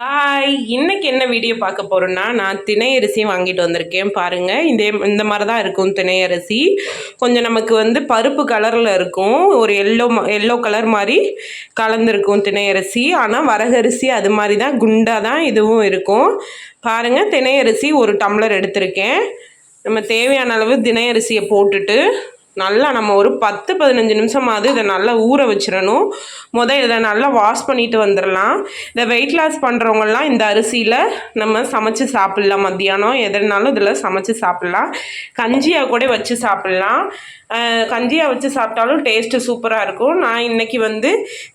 Hi இன்னைக்கு என்ன video பார்க்க போகிறோன்னா நான் திணை அரிசி வாங்கிட்டு வந்திருக்கேன். பாருங்கள் இந்த இந்த மாதிரி தான் இருக்கும் திணை அரிசி. கொஞ்சம் நமக்கு வந்து பருப்பு கலரில் இருக்கும். ஒரு எல்லோ எல்லோ கலர் மாதிரி கலந்துருக்கும் திணை அரிசி. ஆனால் வரகரிசி அது மாதிரி தான் குண்டாக தான் இதுவும் இருக்கும். பாருங்கள் திணை அரிசி ஒரு டம்ளர் எடுத்திருக்கேன். நம்ம தேவையான அளவு திணை அரிசியை போட்டுட்டு நல்லா நம்ம ஒரு பத்து பதினஞ்சு நிமிஷமாவது இதை நல்லா ஊற வச்சிடணும். முதல் இதை நல்லா வாஷ் பண்ணிட்டு வந்துடலாம். இந்த வெயிட் லாஸ் பண்ணுறவங்கலாம் இந்த அரிசியில் நம்ம சமைச்சு சாப்பிட்லாம். மத்தியானம் எதுனாலும் இதில் சமைச்சு சாப்பிட்லாம். கஞ்சியாக கூட வச்சு சாப்பிட்லாம். கஞ்சியாக வச்சு சாப்பிட்டாலும் டேஸ்ட்டு சூப்பராக இருக்கும். நான் இன்றைக்கி வந்து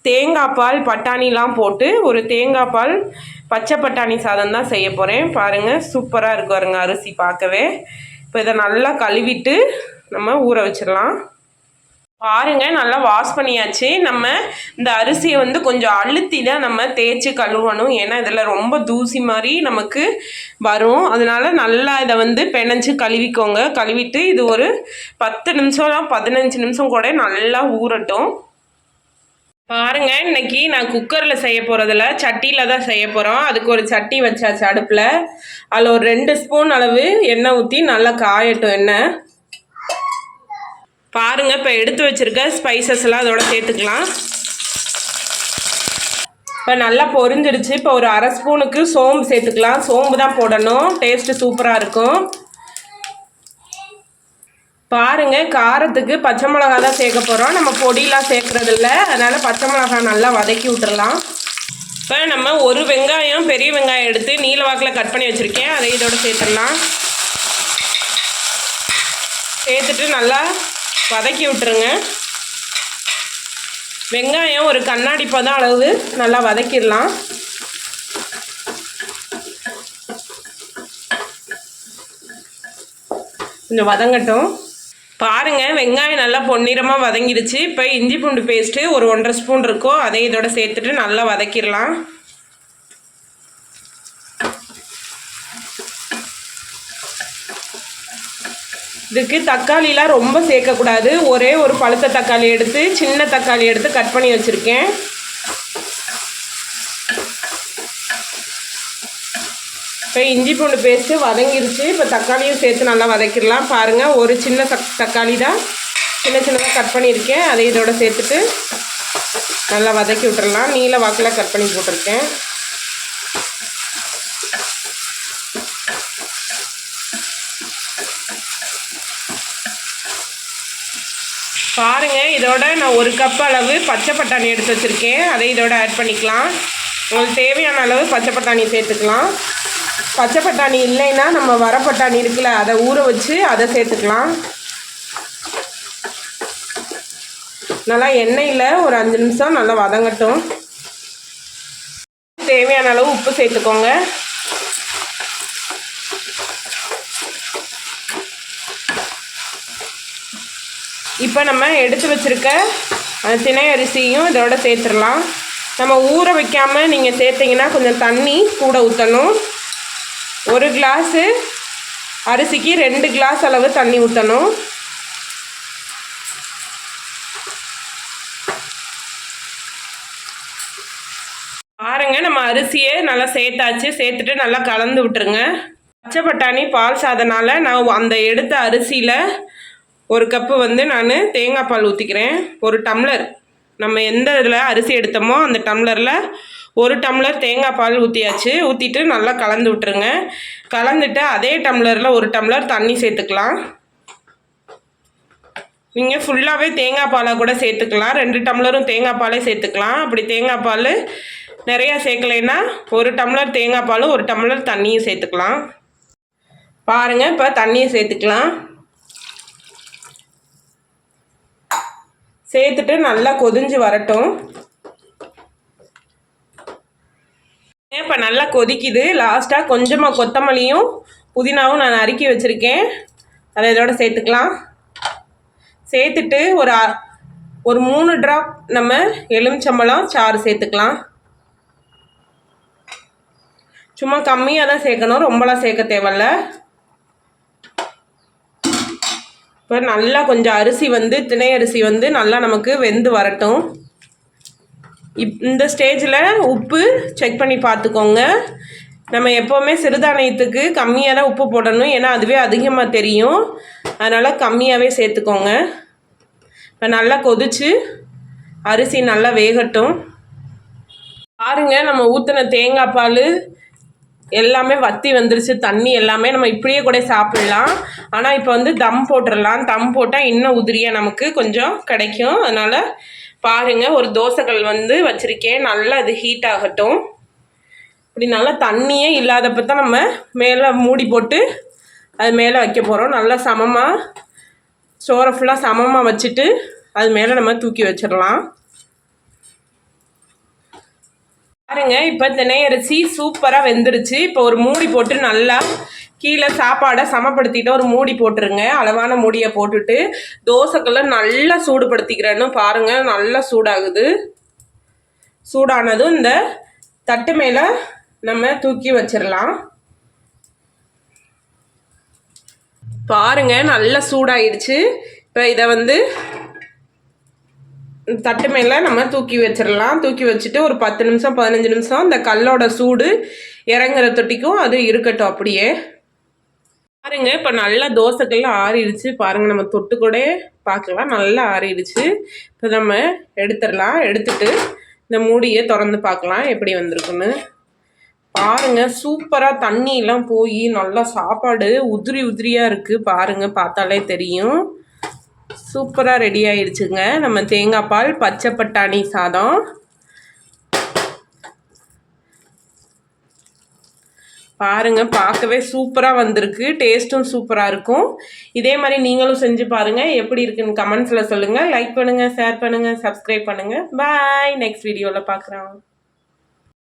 தேங்காய் பால் பட்டாணிலாம் போட்டு ஒரு தேங்காய் பால் பச்சை பட்டாணி சாதம் தான் செய்ய போகிறேன் பாருங்கள் சூப்பராக இருக்கும் பாருங்க அரிசி பார்க்கவே. இப்போ இதை நல்லா கழுவிட்டு நம்ம ஊற வச்சிடலாம். பாருங்க நல்லா வாஷ் பண்ணியாச்சு. நம்ம இந்த அரிசியை வந்து கொஞ்சம் அழுத்தி தான் நம்ம தேய்ச்சி கழுவணும். ஏன்னா இதில் ரொம்ப தூசி மாதிரி நமக்கு வரும். அதனால நல்லா இதை வந்து பெனஞ்சு கழுவிக்கோங்க. கழுவிட்டு இது ஒரு பத்து நிமிஷம் பதினஞ்சு நிமிஷம் கூட நல்லா ஊறட்டும். பாருங்க இன்னைக்கு நான் குக்கரில் செய்ய போகிறதில்ல சட்டியில் தான் செய்ய போகிறோம் அதுக்கு ஒரு சட்டி வச்சாச்சு அடுப்பில். அதில் ஒரு ரெண்டு ஸ்பூன் அளவு எண்ணெய் ஊற்றி நல்லா காயட்டும் எண்ணெய். பாருங்க இப்போ எடுத்து வச்சிருக்க ஸ்பைசஸ் எல்லாம் அதோட சேர்த்துக்கலாம். இப்போ நல்லா பொரிஞ்சிருச்சு. இப்போ ஒரு அரை ஸ்பூனுக்கு சோம்பு சேர்த்துக்கலாம். சோம்பு தான் போடணும். டேஸ்ட்டு சூப்பராக இருக்கும். பாருங்க காரத்துக்கு பச்சை மிளகா தான் சேர்க்க போகிறோம் நம்ம பொடியெலாம் சேர்க்கறது இல்லை. அதனால் பச்சை மிளகா நல்லா வதக்கி விட்டுறலாம். இப்போ நம்ம ஒரு வெங்காயம் பெரிய வெங்காயம் எடுத்து நீல வாக்கில் கட் பண்ணி வச்சுருக்கேன். அதை இதோட சேர்த்துடலாம். சேர்த்துட்டு நல்லா வதக்கி விட்டுருங்க. வெங்காயம் ஒரு கண்ணாடி பதம் அளவு நல்லா வதக்கிடலாம். கொஞ்சம் வதங்கட்டும். பாருங்கள் வெங்காயம் நல்லா பொன்னிறமாக வதங்கிடுச்சு. இப்போ இஞ்சி பூண்டு பேஸ்ட்டு ஒரு ஒன்றரை ஸ்பூன் இருக்கும் அதை இதோட சேர்த்துட்டு நல்லா வதக்கிடலாம். இதுக்கு தக்காளிலாம் ரொம்ப சேர்க்கக்கூடாது. ஒரே ஒரு பழுத்த தக்காளி எடுத்து சின்ன தக்காளி எடுத்து கட் பண்ணி வச்சுருக்கேன். இப்போ இஞ்சி பூண்டு பேஸ்ட்டு வதங்கிருச்சு. இப்போ தக்காளியும் சேர்த்து நல்லா வதக்கிடலாம். பாருங்கள் ஒரு சின்ன தக் தக்காளி தான் சின்ன சின்னதாக கட் பண்ணியிருக்கேன். அதை இதோட சேர்த்துட்டு நல்லா வதக்கி விட்டுறலாம். நீல வாக்கில் கட் பண்ணி போட்டிருக்கேன். பாருங்கள் இதோட நான் ஒரு கப் அளவு பச்சை பட்டாணி எடுத்து வச்சுருக்கேன். அதை இதோட ஆட் பண்ணிக்கலாம். உங்களுக்கு தேவையான அளவு பச்சை பட்டாணி சேர்த்துக்கலாம். பச்சை பட்டாணி இல்லைன்னா நம்ம வர பட்டாணி இருக்குல்ல அதை ஊற வச்சு அதை சேர்த்துக்கலாம். நல்லா எண்ணெயில் ஒரு அஞ்சு நிமிஷம் நல்லா வதங்கட்டும். தேவையான அளவு உப்பு சேர்த்துக்கோங்க. இப்போ நம்ம எடுத்து வச்சுருக்க திணை அரிசியும் இதோட சேர்த்துடலாம். நம்ம ஊற வைக்காமல் நீங்கள் சேர்த்திங்கன்னா கொஞ்சம் தண்ணி கூட ஊற்றணும் ஒரு கிளாஸு அரிசிக்கு ரெண்டு கிளாஸ் அளவு தண்ணி ஊற்றணும் பாருங்க நம்ம அரிசியை நல்லா சேர்த்தாச்சு. சேர்த்துட்டு நல்லா கலந்து விட்டுருங்க. பச்சை பட்டாணி பால் சாதனால நான் அந்த எடுத்த அரிசியில் ஒரு கப்பு வந்து நான் தேங்காய் பால் ஊற்றிக்கிறேன் ஒரு டம்ளர் நம்ம எந்த இதில் அரிசி எடுத்தோமோ அந்த டம்ளரில் ஒரு டம்ளர் தேங்காய் பால் ஊற்றியாச்சு ஊற்றிட்டு நல்லா கலந்து விட்டுருங்க. கலந்துட்டு அதே டம்ளரில் ஒரு டம்ளர் தண்ணி சேர்த்துக்கலாம். நீங்கள் ஃபுல்லாகவே தேங்காய் பாலாக கூட சேர்த்துக்கலாம். ரெண்டு டம்ளரும் தேங்காய் பாலே சேர்த்துக்கலாம். அப்படி தேங்காய் பால் நிறையா சேர்க்கலைன்னா ஒரு டம்ளர் தேங்காய் பாலும் ஒரு டம்ளர் தண்ணியும் சேர்த்துக்கலாம். பாருங்கள் இப்போ தண்ணியை சேர்த்துக்கலாம். சேர்த்துட்டு நல்லா கொதிஞ்சு வரட்டும். இப்போ நல்லா கொதிக்குது. லாஸ்ட்டாக கொஞ்சமாக கொத்தமல்லியும் புதினாவும் நான் அறுக்கி வச்சுருக்கேன். அதை இதோட சேர்த்துக்கலாம். சேர்த்துட்டு ஒரு ஒரு மூணு ட்ராப் நம்ம எலுமிச்சம்பழம் சாறு சேர்த்துக்கலாம். சும்மா கம்மியாக தான் சேர்க்கணும். ரொம்பலாம் சேர்க்க தேவையில்ல. இப்போ நல்லா கொஞ்சம் அரிசி வந்து திணை அரிசி வந்து நல்லா நமக்கு வெந்து வரட்டும். இப் இந்த ஸ்டேஜில் உப்பு செக் பண்ணி பார்த்துக்கோங்க. நம்ம எப்போவுமே சிறுதானியத்துக்கு கம்மியாக தான் உப்பு போடணும். ஏன்னா அதுவே அதிகமாக தெரியும். அதனால் கம்மியாகவே சேர்த்துக்கோங்க. இப்போ நல்லா கொதிச்சு அரிசி நல்லா வேகட்டும். பாருங்க நம்ம ஊற்றின தேங்காய் பால் எல்லாமே வத்தி வந்துருச்சு தண்ணி எல்லாமே நம்ம இப்படியே கூட சாப்பிட்லாம். ஆனால் இப்போ வந்து தம் போட்டுடலாம் தம் போட்டால் இன்னும் உதிரியாக நமக்கு கொஞ்சம் கிடைக்கும். அதனால் பாருங்கள் ஒரு தோசைகள் வந்து வச்சுருக்கேன். நல்லா அது ஹீட் ஆகட்டும். இப்படி நல்லா தண்ணியே இல்லாதப்ப தான் நம்ம மேலே மூடி போட்டு அது மேலே வைக்க போகிறோம் நல்லா சமமாக சோறை ஃபுல்லாக சமமாக வச்சுட்டு அது மேலே நம்ம தூக்கி வச்சிடலாம். பாருங்க இப்போ தினையரிசி சூப்பராக வெந்துருச்சு. இப்போ ஒரு மூடி போட்டு நல்லா கீழே சாப்பாடை சமப்படுத்திட்டு ஒரு மூடி போட்டுருங்க. அளவான மூடியை போட்டுட்டு தோசைக்கெல்லாம் நல்லா சூடுபடுத்திக்கிறேன்னு பாருங்க நல்லா சூடாகுது. சூடானதும் இந்த தட்டு மேலே நம்ம தூக்கி வச்சிடலாம் பாருங்க நல்லா சூடாயிடுச்சு. இப்போ இதை வந்து தட்டு மேலே நம்ம தூக்கி வச்சிடலாம் தூக்கி வச்சுட்டு ஒரு பத்து நிமிஷம் பதினஞ்சு நிமிஷம் அந்த கல்லோட சூடு இறங்குற தொட்டிக்கும் அது இருக்கட்டும் அப்படியே. பாருங்க இப்போ நல்லா தோசைக்கெல்லாம் ஆறிடுச்சு. பாருங்கள் நம்ம தொட்டு கூட பார்க்கலாம். நல்லா ஆறிடுச்சு. இப்போ நம்ம எடுத்துடலாம். எடுத்துட்டு இந்த மூடியை திறந்து பார்க்கலாம் எப்படி வந்திருக்குன்னு. பாருங்க சூப்பராக தண்ணியெல்லாம் போய் நல்லா சாப்பாடு உதிரி உதிரியாக இருக்குது பாருங்கள் பார்த்தாலே தெரியும். சூப்பராக ரெடி ஆயிடுச்சுங்க நம்ம தேங்காய் பால் பச்சை பட்டாணி சாதம். பாருங்க பார்க்கவே சூப்பராக வந்திருக்கு. டேஸ்ட்டும் சூப்பராக இருக்கும். இதே மாதிரி நீங்களும் செஞ்சு பாருங்கள் எப்படி இருக்குன்னு கமெண்ட்ஸில் சொல்லுங்கள் லைக் பண்ணுங்கள் ஷேர் பண்ணுங்கள் சப்ஸ்கிரைப் பண்ணுங்கள் பாய் நெக்ஸ்ட் வீடியோவில் பார்க்குறோம்